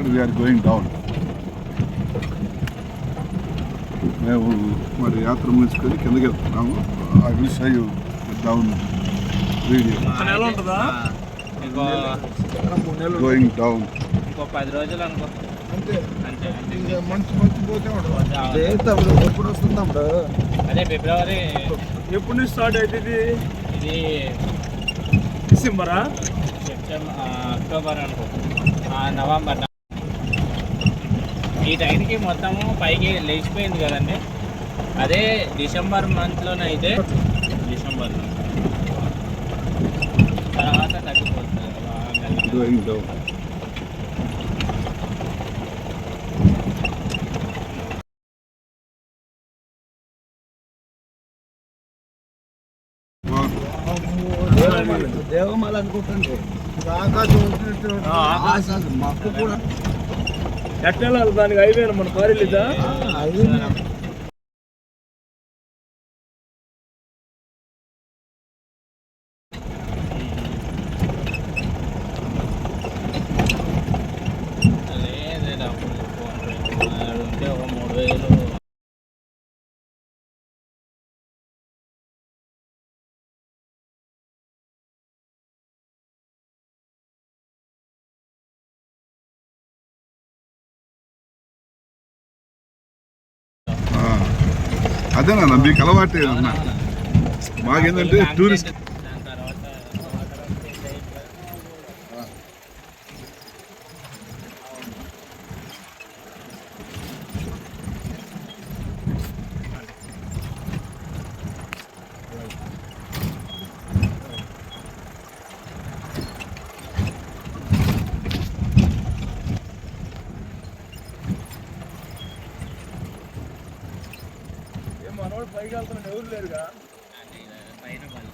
And we are going down మేము మరి యాత్ర ముగించుకొని కిందకి వెళ్తున్నాము. I will show you down video నెల ఉంటుందా? ఇంకో గోయింగ్ డౌన్ ఇంకో పది రోజులు అనుకో. అంతే. అంతే మంచి మంచి పోతే ఉంటుంది తమ్ముడు ఎప్పుడు వస్తుంది తమ్ముడు? అదే ఫిబ్రవరి ఎప్పటి నుంచి స్టార్ట్ అవుతుంది ఇది? డిసెంబరా? సెప్టెంబర్ అక్టోబర్ అనుకో. ఆ, నవంబర్ ఈ టైంకి మొత్తము పైకి లేచిపోయింది కదండి. అదే డిసెంబర్ మంత్లోనైతే డిసెంబర్లో తర్వాత తగ్గిపోతుంది. దేవమాల అనుకుంటుంటే. ఆకాశం ఆకాశం. మక్కు కూడా. ఎట్లా దానికి అయిపోయిన మన కారీలేదా అది డబ్బులు ఉంటే ఒక మూడు వేలు. అదేనా మీకు అలవాటే అన్న. మాకేంటంటే టూరిస్ట్ మనోడు పైకి వెళ్తున్నాడు ఎవరు లేరుగా? పైన మళ్ళీ.